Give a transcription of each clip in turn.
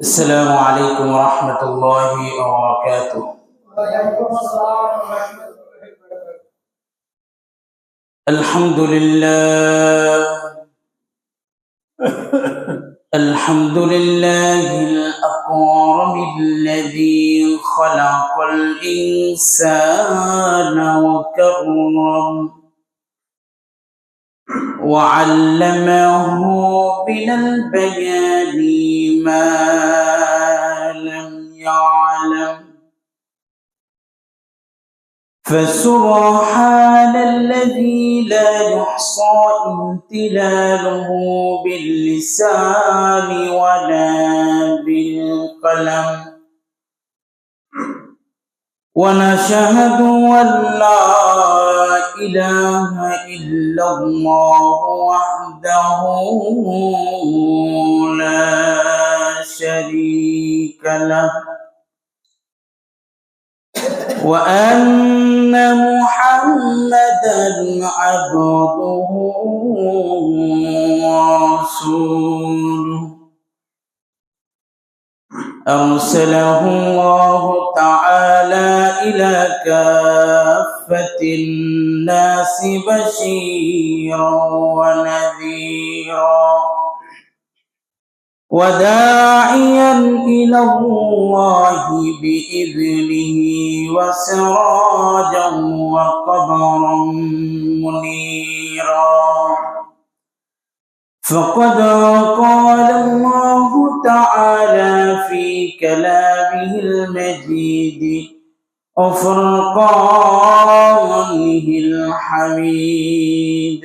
السلام عليكم ورحمة الله وبركاته. الحمد لله. الحمد لله الأكرم الذي خلق الإنسان وكرم وعلمه من البيان ما فسبحان الذي لا يحصى امتلاله باللسان ولا بالقلم. ونشهد أن لا إله إلا الله وحده لا شريك له. وأن محمدا عبده ورسوله. أرسله الله تعالى إلى كافة الناس بشيرا ونذيرا. وداعيا إلى الله بإذنه وسراجا وقمرا منيرا. فقد قال الله تعالى في كلامه المجيد وفرقانه الحميد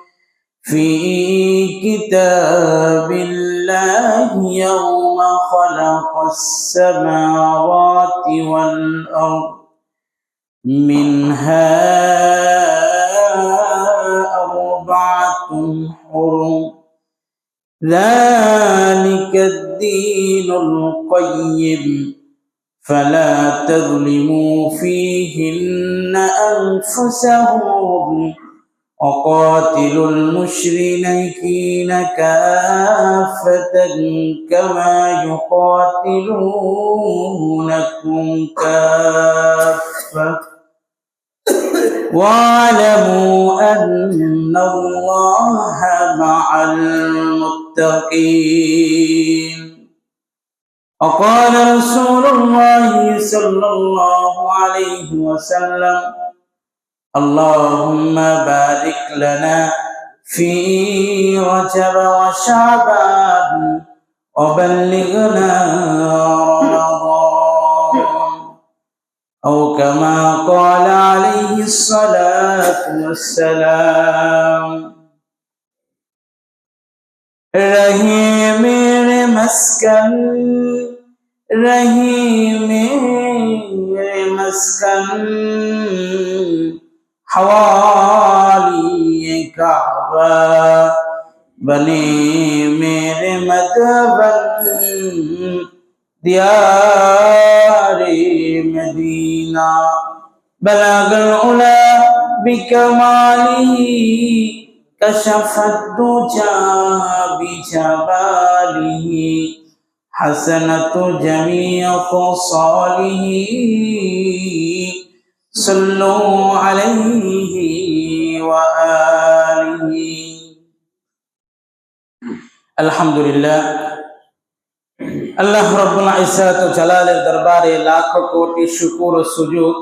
في كتاب الله يوم خلق السماوات والأرض. منها أربعة حرم. ذلك الدين القيم. فلا تظلموا فيهن أنفسهم. وقاتلوا المشركين كافة كما يقاتلونكم كافة. واعلموا أن الله مع المتقين. وقال رسول الله صلى الله عليه وسلم اللهم بارك لنا في رجب وشعبان وبلغنا رمضان. أو كما قال عليه الصلاة والسلام. رہی میرے مسکن مسکن حوالی کعبہ بنے میرے مدبن ديار مدينة بلغ العلا بكماله كشف الدجى بجباله حسنة جميع خصاله صلوا عليه وآله الحمد لله আল্লাহ রব্বুল ইসাত ও জালালের দরবারে লাখ কোটি শুকুর ও সুযোগ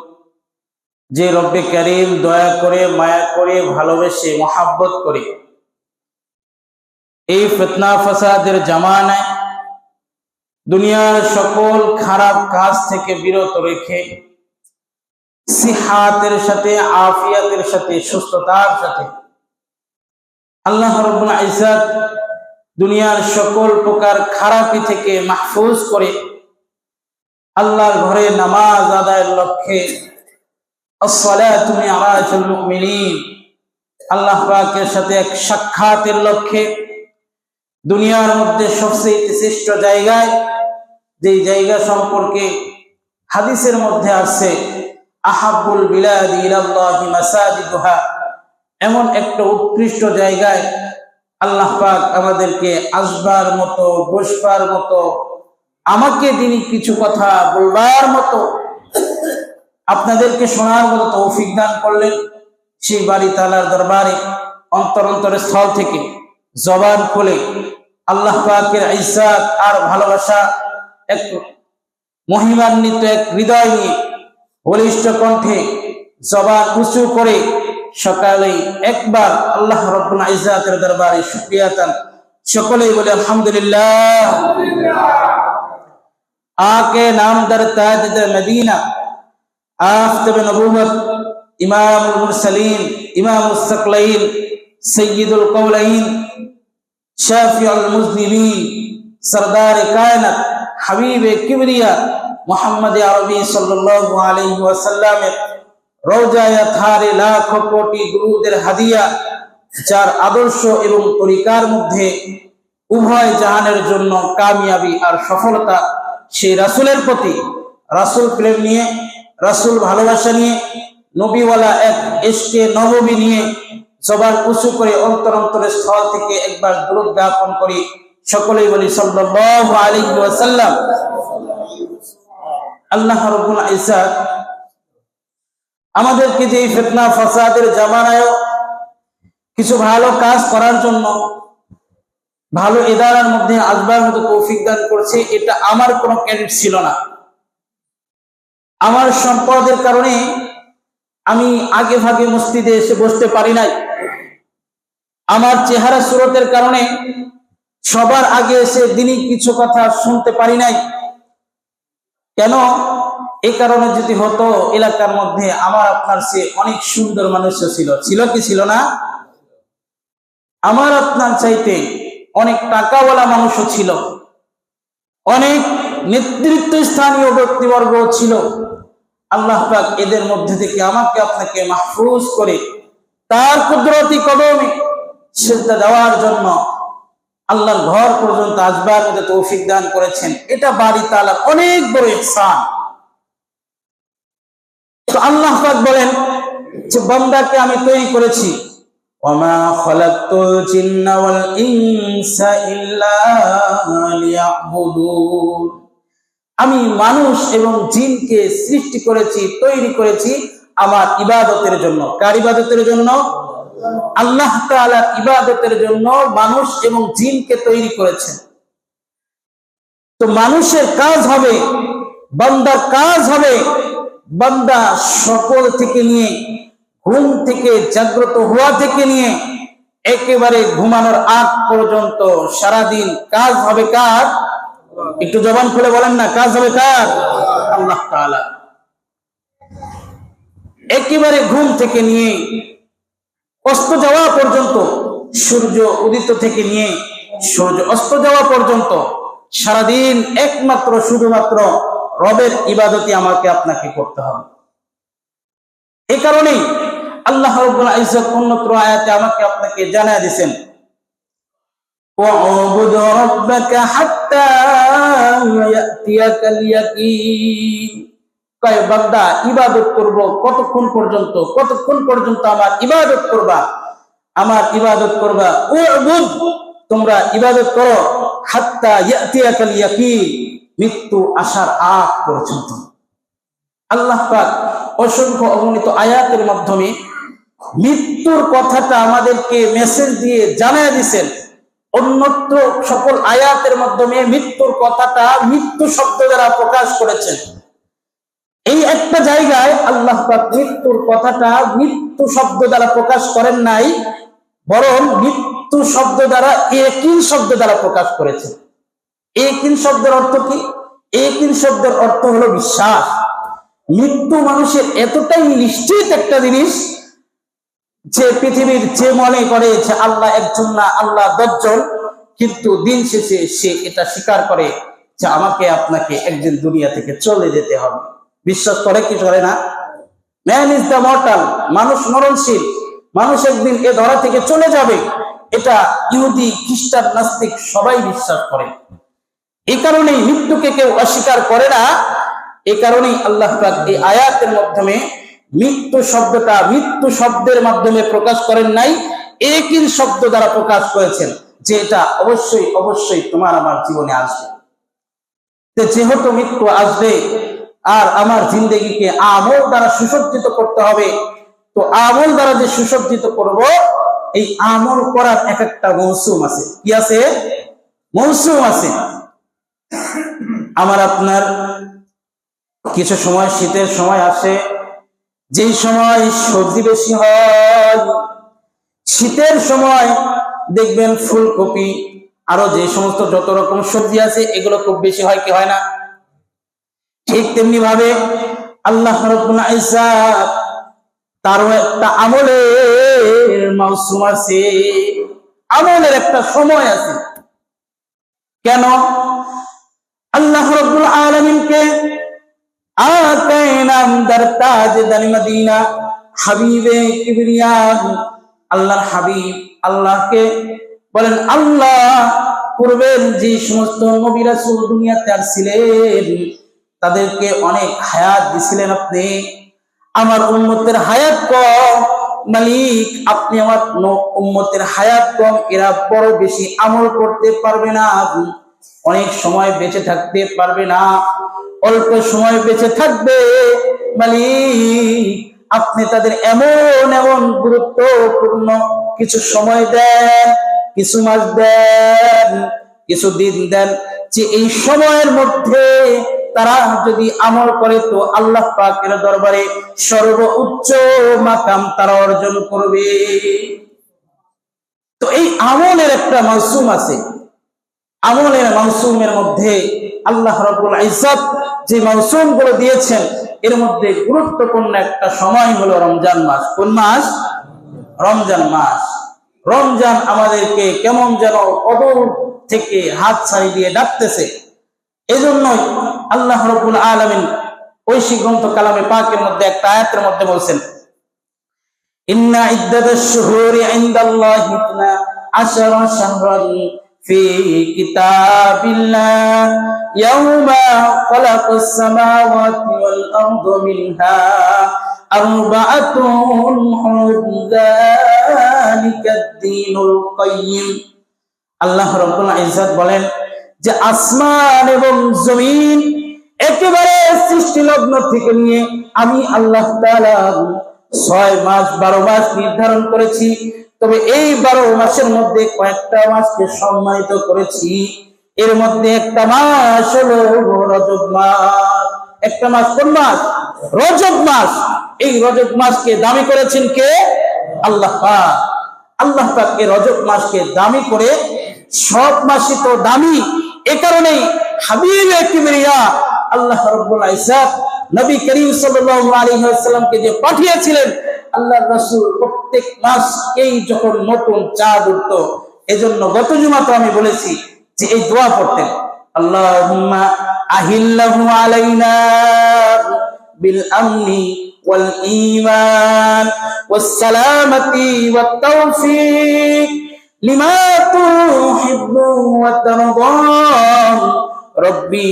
যে রব্বে করিম দয়া করে মায়া করে ভালোবেসে মহাব্বত করে এই ফিতনা ফাসাদের জামানায় দুনিয়ার সকল খারাপ কাজ থেকে বিরত রেখে সিহাতের সাথে, আফিয়াতের সাথে, সুস্থতার সাথে। আল্লাহ রব্বুল ইসাত দুনিয়ার সকল প্রকার খারাপি থেকে মাহফুজ করে আল্লাহর ঘরে নামাজ আদায়ের লক্ষ্যে মুমিনিন, আল্লাহ পাকের সাথে এক সাক্ষাতের লক্ষ্যে দুনিয়ার মধ্যে সবচেয়ে শ্রেষ্ঠ জায়গায় যে জায়গা সম্পর্কে হাদিসের মধ্যে আছে আহাবুল বিলাদি ইলাল্লাহি এমন একটা উৎকৃষ্ট জায়গায় আল্লাহ পাক আমাদেরকে আসবার মতো, বসবার মতো, আমাকে তিনি কিছু কথা বলবার মতো, আপনাদেরকে শোনার মতো তৌফিক দান করলেন সেই বাড়ি তালার দরবারে, অন্তর অন্তরের স্থল থেকে জবান খুলে আল্লাহ পাকের ইসাদ আর ভালোবাসা, এক মহিমান্বিত এক হৃদয় নিয়ে বলিষ্ঠ কণ্ঠে জবা উঁচু করে সকালে একবার আল্লাহ রব্বুল ইজাতের দরবারে শুকরিয়া তান সকলেই বলে, আলহামদুলিল্লাহ। আকে নাম দর মদিনা আফতব নবুবত ইমাম মুরসালিন ইমাম মুস্তাকলাইন সৈয়দুল কওলাইন, শাফিউল মুজনিবিন, সরদার কায়নাত, হাবিবে কিবরিয়া মোহাম্মদ আরবি সাল্লাল্লাহু আলাইহি ওয়াসাল্লামের রওজায় থারে লাখ কোটি গুরুদের হাদিয়া, যার আদর্শ এবং তরিকার মধ্যে উভয় জাহানের জন্য কামিয়াবি আর সফলতা, সেই রাসুলের প্রতি, রাসুল প্রেম নিয়ে, রাসুল ভালোবাসা নিয়ে, নবীওয়ালা এক এসকে নবমী নিয়ে সবার উঁচু করে অন্তর অন্তরের স্থল থেকে একবার দূর জ্ঞাপন করি সকলেই বলি সাল্লাহ আলাইহি ওয়াসাল্লাম। আল্লাহ রাব্বুল ইজ্জাত আমাদেরকে যে ফেতনা, ফাসাদের জামানায় কিছু ভালো কাজ করার জন্য, ভালো ইদারার মধ্যে আসবার মতো তৌফিক দান করছে, এটা আমার কোনো ক্রেডিট ছিল না। আমার সম্পদের কারণে আমি আগে ভাগে মসজিদে এসে বসতে পারি নাই। আমার চেহারা সুরতের কারণে সবার আগে এসে দিনই কিছু কথা শুনতে পারি নাই। কেন? এই কারণে যদি হতো, এলাকার মধ্যে আমার, আপনার সে অনেক সুন্দর মানুষ ছিল। ছিল কি ছিল না? আমার আপনার চাইতে অনেক টাকাওয়ালা মানুষও ছিল। অনেক নেতৃত্ব স্থানীয় ব্যক্তিবর্গ ছিল। আল্লাহ পাক এদের মধ্যে থেকে আমাকে আপনাকে মাহফুজ করে, তার কুদরতি কদমে সেটা দেওয়ার জন্য আল্লাহর ঘর পর্যন্ত আসবার মধ্যে তৌফিক দান করেছেন। এটা বাড়ি তালার অনেক বড় ইহসান। তো আল্লাহ পাক বলেন যে, বান্দাকে আমি তৈরি করেছি। আমি মানুষ এবং জিনকে সৃষ্টি করেছি, তৈরি করেছি আমার ইবাদতের জন্য। কার ইবাদতের জন্য? আল্লাহ তাআলার ইবাদতের জন্য মানুষ এবং জিনকে তৈরি করেছেন। তো মানুষের কাজ হবে, বান্দার কাজ হবে, বান্দা সকল থেকে নিয়ে, ঘুম থেকে জাগ্রত হওয়া থেকে নিয়ে, একেবারে ঘুমানোর আগ পর্যন্ত সারাদিন কাজ হবে কার? একটু জবান খুলে বলেন না, কাজ হবে কার? আল্লাহ তাআলা। একেবারে ঘুম থেকে নিয়ে অস্ত যাওয়া পর্যন্ত সূর্য উদিত থেকে নিয়ে সূর্য অস্ত যাওয়া পর্যন্ত সারাদিন একমাত্র শুধুমাত্র রবের ইবাদতি আমাকে আপনাকে করতে হবে এই কারণেই আল্লাহ রব্বুল ইজ্জত অন্যত্র আয়াতে আমাকে আপনাকে জানায় দিয়েছেন وَاعْبُدْ رَبَّكَ حَتَّى يَأْتِيَكَ الْيَقِينُ ইবাদত করব কতক্ষণ পর্যন্ত? কতক্ষণ পর্যন্ত আমার ইবাদত করবা? আমার ইবাদত করবা। উবুদ, তোমরা ইবাদত করো। হাত্তা ইয়াতিয়াকাল ইয়াকিন মৃত্যু আসার আগ পর্যন্ত। আল্লাহ পাক অসংখ্য অগণিত আয়াতের মাধ্যমে মৃত্যুর কথাটা আমাদেরকে মেসেজ দিয়ে জানায় দিছেন। অন্যত্র সকল আয়াতের মাধ্যমে মৃত্যুর কথাটা মৃত্যু শব্দ দ্বারা প্রকাশ করেছেন। এই একটা জায়গায় আল্লাহ মৃত্যুর কথাটা মৃত্যু শব্দ দ্বারা প্রকাশ করেন নাই, বরং মৃত্যু শব্দ দ্বারা একিন শব্দ দ্বারা প্রকাশ করেছেন। একিন শব্দের অর্থ কি? একিন শব্দের অর্থ হলো বিশ্বাস। মৃত্যু মানুষের এতটাই নিশ্চিত একটা জিনিস যে পৃথিবীর যে মনে করে যে আল্লাহ একজন না, আল্লাহ দশজন, কিন্তু দিন শেষে সে এটা স্বীকার করে যে আমাকে, আপনাকে একদিন দুনিয়া থেকে চলে যেতে হবে। বিশ্বাস করে কি করে না। ম্যান ইজ দ্য মর্টাল মানুষ মরণশীল, মানুষ একদিন এ ধরা থেকে চলে যাবে, এটা ইহুদি, খ্রিস্টান, নাস্তিক সবাই বিশ্বাস করে। এই কারণেই মৃত্যুকে কেউ অস্বীকার করে না। এই কারণেই আল্লাহ এই আয়াতের মাধ্যমে মৃত্যু শব্দটা মৃত্যু শব্দের মাধ্যমে প্রকাশ করেন নাই, একই শব্দ দ্বারা প্রকাশ করেছেন, যে এটা অবশ্যই অবশ্যই তোমার আমার জীবনে আসবে। যেহেতু মৃত্যু আসবে আর আমার জিন্দগিকে আমল দ্বারা সুসজ্জিত করতে হবে। তো আমল দ্বারা যে সুসজ্জিত করব, এই আমল করার এক একটা মৌসুম আছে। কি আছে? মৌসুম আছে। আমার আপনার কিছু সময়, শীতের সময় আসে। যেই সময় সবজি বেশি হয়, শীতের সময় দেখবেন ফুলকপি, আরও যে সমস্ত যত রকম সবজি আছে, এগুলো খুব বেশি হয় কি হয় না? ঠিক তেমনি ভাবে আল্লাহ রব্বুল তারও একটা আমলের মৌসুম আছে। আমলের একটা সময় আছে। কেন? আল্লাহ রব্বুল আলামিনকে আল্লাহর হাবিব, আল্লাহকে বলেন, আল্লাহ পূর্বের যে সমস্ত নবী রাসূল দুনিয়াতে আসছিলেন তাদেরকে অনেক হায়াত দিছিলেন আপনি। আমার উন্মতের হায়াত কম। মালিক, আপনি আমার উম্মতের হায়াত কম। এরা বড় বেশি আমল করতে পারবে না। অনেক সময় বেঁচে থাকতে পারবে না। অল্প সময় বেঁচে থাকবে। মালিক, আপনি তাদের এমন এমন গুরুত্বপূর্ণ কিছু সময় দেন, কিছু মাস দেন, কিছু দিন দেন যে এই সময়ের মধ্যে তারা যদি আমল করে তো আল্লাহ পাকের দরবারে সর্বোচ্চ মাকাম তারা অর্জন করবে। তো এই আমলের একটা মৌসুম আছে। আমলের মৌসুমের মধ্যে আল্লাহ রবুল ইজ্জত যে মৌসুমগুলো দিয়েছেন, এর মধ্যে গুরুত্বপূর্ণ একটা সময় হলো রমজান মাস। কোন মাস? রমজান মাস। রমজান আমাদেরকে কেমন যেন কদর থেকে হাত ছাড়ি দিয়ে ডাকতেছে। এজন্যই আল্লাহ রবুল আলমিন ঐশী গ্রন্থ কালামে পাকের মধ্যে একটা আয়াতের মধ্যে বলছেন إن عدة الشهور عند الله اثنا عشر شهرا في كتاب الله يوم خلق السماوات والأرض منها أربعة حرم ذلك الدين القيم আল্লাহ রব্বুল ইজ্জত বলেন যে আসমান এবং জমিন একেবারে সৃষ্টি লগ্ন থেকে নিয়ে আমি আল্লাহ ছয় মাস, বারো মাস নির্ধারণ করেছি। তবে এই বারো মাসের মধ্যে কয়েকটা মাসকে সম্মানিত করেছি। এর মধ্যে একটা মাস হলো রজব মাস। একটা মাস কোন মাস? রজব মাস। এই রজব মাসকে দামি করেছেন কে? আল্লাহ পাক। আল্লাহ পাককে রজব মাসকে দামি করে সব মাসই তো দামি। এ কারণেই হাবিব কিবরিয়া আল্লাহ রাব্বুল ইজ্জত নবী করিম সাল্লাল্লাহু আলাইহি ওয়াসাল্লামকে যে পাঠিয়েছিলেন, আল্লাহর রাসূল প্রত্যেক মাসকেই যখন নতুন চাঁদ উঠতো, এজন্য গত জুমাতে আমি বলেছি যে এই দোয়া পড়তেন, আল্লাহুম্মা আহিল্লাহু আলাইনা বিল আমনি ওয়াল ঈমান ওয়াস সালামাতি ওয়াত তাওফিক লিমা তুহিব্বু ওয়া তারদা রব্বি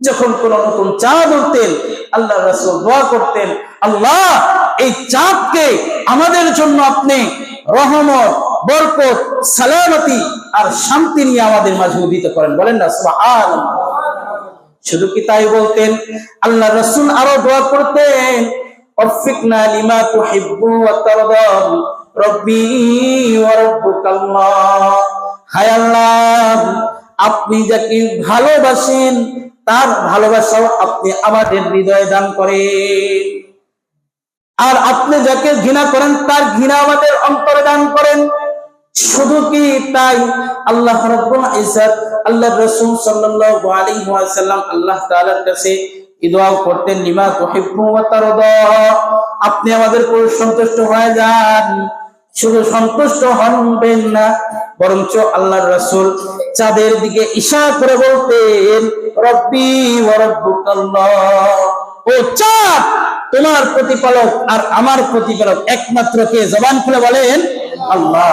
যখন কোন নতুন চাঁদ উঠতেন আল্লাহ রাসূল দোয়া করতেন, আল্লাহ, এই চাঁদকে আমাদের জন্য আপনি রহমত, বরকত, সালামতি আর শান্তি নিয়ে আমাদের মাঝে উদিত করেন। বলেন না, সুবহানাল্লাহ। শুধু কি তাই বলতেন? আল্লাহ রসুল আরও দোয়া করতেন অফিকনা লিমা তুহিব্বু ওয়া তারদা রব্বি ওয়া রাব্বুকাল্লাহ। হায় আল্লাহ, আপনি যাকে ভালোবাসেন, তার ভালোবাসাও আপনি আমাদের হৃদয়ে দান করেন। আর আপনি যাকে ঘৃণা করেন, তার ঘৃণা আমাদের অন্তরে দান করেন। শুধু কি তাই? আল্লাহ রাব্বুল ইজ্জত আল্লাহ রাসূল সাল্লাল্লাহু আলাইহি ওয়াসাল্লাম আল্লাহ তাআলার কাছে দোয়া করতেন, লিমা তুহিব্বু ওয়া তারদা আপনি আমাদের সন্তুষ্ট হয়ে যান। শুধু সন্তুষ্ট হবেন না, বরঞ্চ আল্লাহর রাসূল চাঁদের দিকে ইশারা করে বলতেন, রব্বি ওয়া রব্বুকাল্লাহ। ও চাঁদ, তোমার প্রতিপালক আর আমার প্রতিপালক একমাত্র কে? জবান খুলে বলেন, আল্লাহ।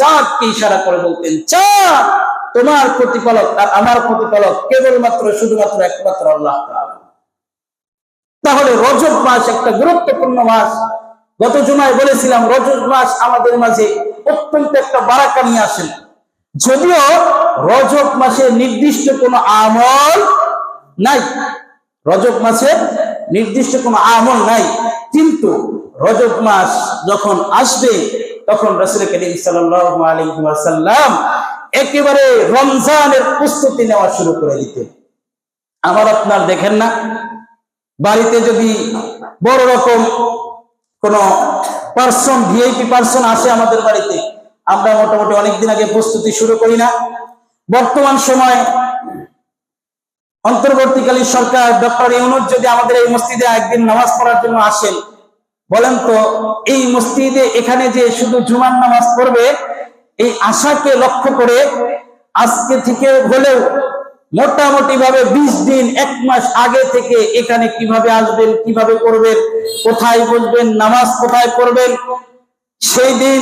চাঁদকে ইশারা করে বলতেন, চাঁদ, তোমার প্রতিপালক আর আমার প্রতিপালক কেবলমাত্র, শুধুমাত্র একমাত্র আল্লাহ। তাহলে রজব মাস একটা গুরুত্বপূর্ণ মাস। গত জুমায় বলেছিলাম রজব মাস আমাদের মাঝে অত্যন্ত একটা বারাকা নিয়ে আসেন। যদিও রজব মাসে নির্দিষ্ট কোনো আমল নাই। রজব মাসে নির্দিষ্ট কোনো আমল নাই। কিন্তু রজব মাস যখন আসবে, তখন রসুল করিম ওয়াসাল্লাম একেবারে রমজানের প্রস্তুতি নেওয়া শুরু করে দিতে আমার আপনার দেখেন না, বাড়িতে যদি বড় রকম কোন পার্সন ভিআইপি পার্সন আসে আমাদের বাড়িতে। আমরা মোটামুটি অনেকদিন আগে প্রস্তুতি শুরু করি না। বর্তমান সময় অন্তর্বর্তীকালীন সরকার ডক্টর ইউনুস যদি আমাদের এই মসজিদে একদিন নামাজ পড়ার জন্য আসেন, বলেন তো, এই মসজিদে এখানে যে শুধু জুমার নামাজ পড়বে, এই আশাকে লক্ষ্য করে আজকে থেকে হলেও মোটামুটি ভাবে বিশ দিন, এক মাস আগে থেকে এখানে কীভাবে আসবেন, কীভাবে করবেন, কোথায় বসবেন, নামাজ কোথায় পড়বেন, সেই দিন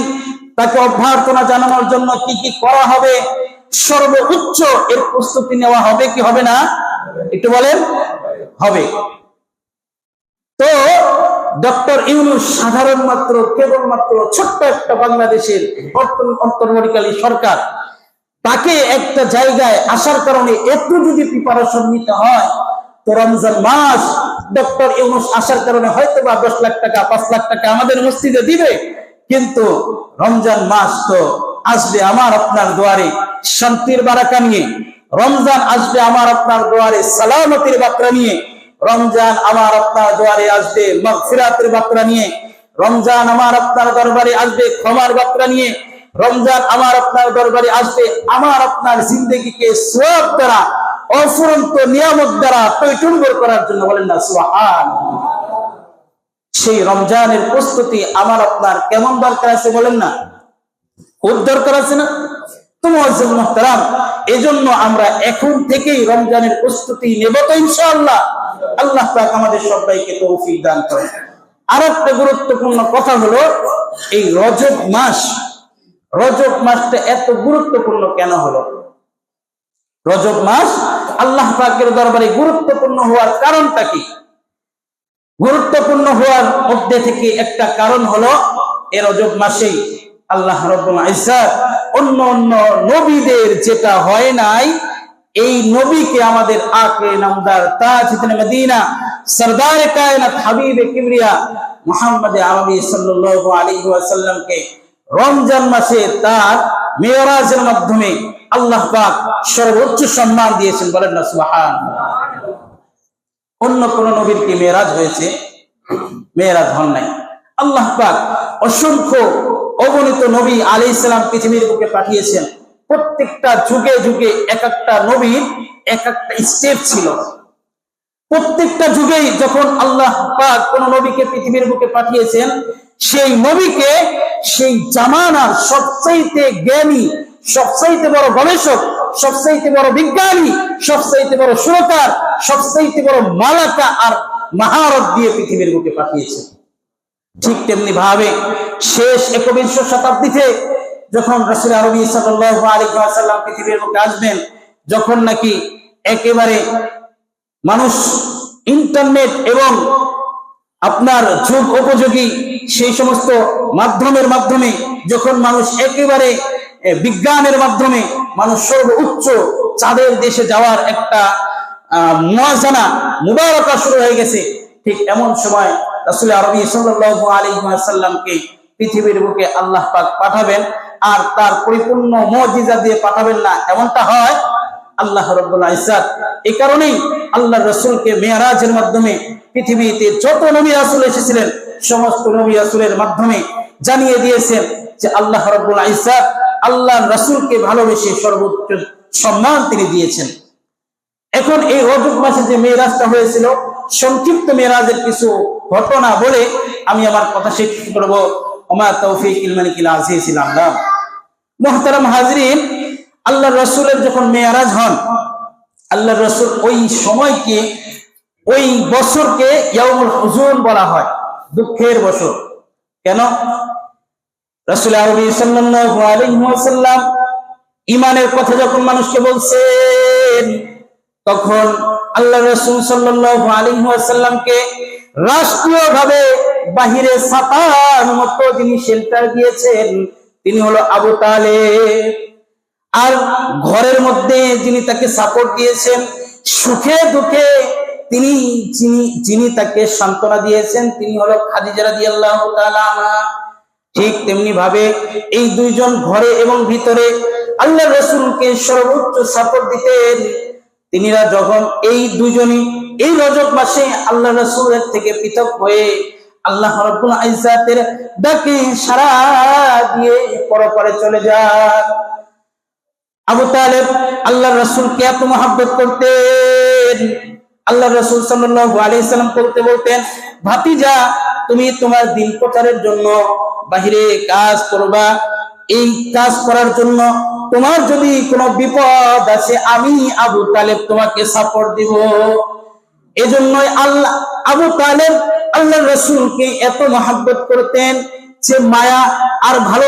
তাকে অভ্যর্থনা জানানোর জন্য কি কি করা হবে, সর্বোচ্চ এর প্রস্তুতি নেওয়া হবে কি হবে না, একটু বলেন, হবে। তো ডক্টর ইউনুস সাধারণ মাত্র কেবলমাত্র ছোট্ট একটা বাংলাদেশের অন্তর্বর্তীকালী সরকার তাকে একটা জায়গায় আসার কারণে একটু যদি প্রিপারেশন নিতে হয়, তো রমজান মাস ডক্টর ইউনুস আসার কারণে হয়তো বা দশ লাখ টাকা, পাঁচ লাখ টাকা আমাদের মসজিদে দিবে। কিন্তু রমজান মাস তো আসবে আমার আপনার দুয়ারে শান্তির বারাকা নিয়ে। রমজান আসবে আমার আপনার দুয়ারে সালামতির বার্তা নিয়ে। রমজান আমার আপনার দুয়ারে আসবে মগফিরাতের বার্তা নিয়ে। রমজান আমার আপনার দরবারে আসবে ক্ষমার বার্তা নিয়ে। রমজান আমার আপনার দরবারে আসবে, আমার আপনার জিন্দগিকে সোয়াব দ্বারা, অফুরন্ত নিয়ামত দ্বারা টৈটুম্বর করার জন্য বলেন না সুহান সেই রমজানের প্রস্তুতি আমার আপনার কেমন দরকার আছে বলেন না? খুব দরকার আছে না? তোমার এজন্য আমরা এখন থেকেই রমজানের প্রস্তুতি নেব তো ইনশাআল্লাহ। আল্লাহ পাক আমাদের সবাইকে তৌফিক দান করেন। আর একটা গুরুত্বপূর্ণ কথা হলো, এই রজব মাস রজব মাসটা এত গুরুত্বপূর্ণ কেন হলো? রজব মাস আল্লাহ পাকের দরবারে গুরুত্বপূর্ণ হওয়ার কারণটা কি? গুরুত্বপূর্ণ হওয়ার মধ্যে থেকে একটা কারণ হলো, এ রজব মাসেই আল্লাহ রব্বুল অন্য অন্য নবীদের যেটা হয় নাই, এই নবীকে আমাদের আকে নামদার তাজ মদিনা, সরদার কায়নাত হাবিবে কিবরিয়া মুহাম্মদ আরবি সাল্লাল্লাহু আলাইহি ওয়াসাল্লামকে রমজান মাসে তার মেয়রাজের মাধ্যমে আল্লাহ পাক সর্বোচ্চ সম্মান দিয়েছেন, বলেন না, সুবহানাল্লাহ। অন্য কোন নবীর কি মেয়েরাজ হয়েছে? মেয়েরাজ হন নাই। আল্লাহ পাক অসংখ্য অগণিত নবী আলী ইসলাম পৃথিবীর বুকে পাঠিয়েছেন। প্রত্যেকটা যুগে যুগে এক একটা নবীর এক একটা স্টেপ ছিল। প্রত্যেকটা যুগেই যখন আল্লাহ পাক কোন নবীকে পৃথিবীর বুকে পাঠিয়েছেন, সেই নবীকে সেই জামানার সবচাইতে জ্ঞানী, সবচাইতে বড় গবেষক, সবচাইতে বড় বিজ্ঞানী, সবচাইতে বড় সুরকার, সবচাইতে বড় মালাকা আর মাহারত দিয়ে পৃথিবীর বুকে পাঠিয়েছে। ঠিক তেমনি ভাবে শেষ একবিংশ শতাব্দীতে যখন রসুল আরবি ওয়াসাল্লাম পৃথিবীর বুকে আসবেন, যখন নাকি একেবারে মানুষ ইন্টারনেট এবং আপনার যুগ উপযোগী সেই সমস্ত মাধ্যমের মাধ্যমে যখন মানুষ একেবারে বিজ্ঞানের মাধ্যমে মানুষ সর্বোচ্চ চাঁদের দেশে যাওয়ার একটা মুয়াজানা মুবারকা শুরু হয়ে গেছে, ঠিক এমন সময় রাসূল আরবি সাল্লাল্লাহু আলাইহি ওয়াসাল্লামকে পৃথিবীর বুকে আল্লাহ পাক পাঠাবেন, আর তার পরিপূর্ণ মুজিজা দিয়ে পাঠাবেন না, এমনটা হয়? আল্লাহ রব্বুল ইজ্জাত এই কারণেই আল্লাহ রসুলকে মেয়ারাজের মাধ্যমে পৃথিবীতে যত নবী রাসুল এসেছিলেন সমস্ত নবী রাসুলের মাধ্যমে জানিয়ে দিয়েছেন যে আল্লাহ রব্বুল ইজ্জাত আল্লাহ রসুলকে ভালোবেসে সর্বোচ্চ সম্মান তিনি দিয়েছেন। এখন এই রজব মাসে যে মেয়েরাজটা হয়েছিল, সংক্ষিপ্ত মেয়েরাজের কিছু ঘটনা বলে আমি আমার কথা শেষ করব। ওমা তৌফিক ইলমানিকিল আজিজ আল্লাহ মোহতারাম হাজরিন, আল্লাহ রসুলের যখন মেয়ারাজ হন, আল্লাহ রসুল ওই সময়কে, ওই বছরকে ইয়াউমুল হুজুন বলা হয়। দুঃখের বছর কেন? রসুল ইমানের কথা যখন মানুষকে বলছেন, তখন আল্লাহ রসুল সাল্লাল্লাহু আলাইহি ওয়াসাল্লামকে রাষ্ট্রীয়ভাবে বাহিরে ছাপার মতো যিনি শেল্টার দিয়েছেন, তিনি হলো আবু তালেব। আর ঘরের মধ্যে যিনি তাকে সাপোর্ট দিয়েছেন, সুখে দুঃখে তিনি যিনি যিনি তাকে সান্ত্বনা দিয়েছেন, তিনি হলো খাদিজা রাদিয়াল্লাহু তাআলা ঠিক তেমনি ভাবে এই দুইজন ঘরে এবং ভিতরে আল্লাহ রসুলকে সর্বোচ্চ সাপোর্ট দিতেন। তিনিরা যখন এই দুজনই এই রজব মাসে আল্লাহ রসুলের থেকে পৃথক হয়ে আল্লাহ রব্বুল আইজাতের ডাকে সারা দিয়ে পরপরে চলে যান। আবু তালেব আল্লাহ রসুলকে এত মহাব্বত করতেন। আল্লাহ রসুল সাল্লাল্লাহু আলাইহি সাল্লাম করতে বলতেন, ভাতিজা, তুমি তোমার দিন প্রচারের জন্য বাহিরে কাজ করবা। এই কাজ করার জন্য তোমার যদি কোনো বিপদ আছে আমি আবু তালেব তোমাকে সাপোর্ট দিব। এজন্যই আল্লাহ, আবু তালেব আল্লাহ রসুলকে এত মহাব্বত করতেন যে মায়া আর ভালো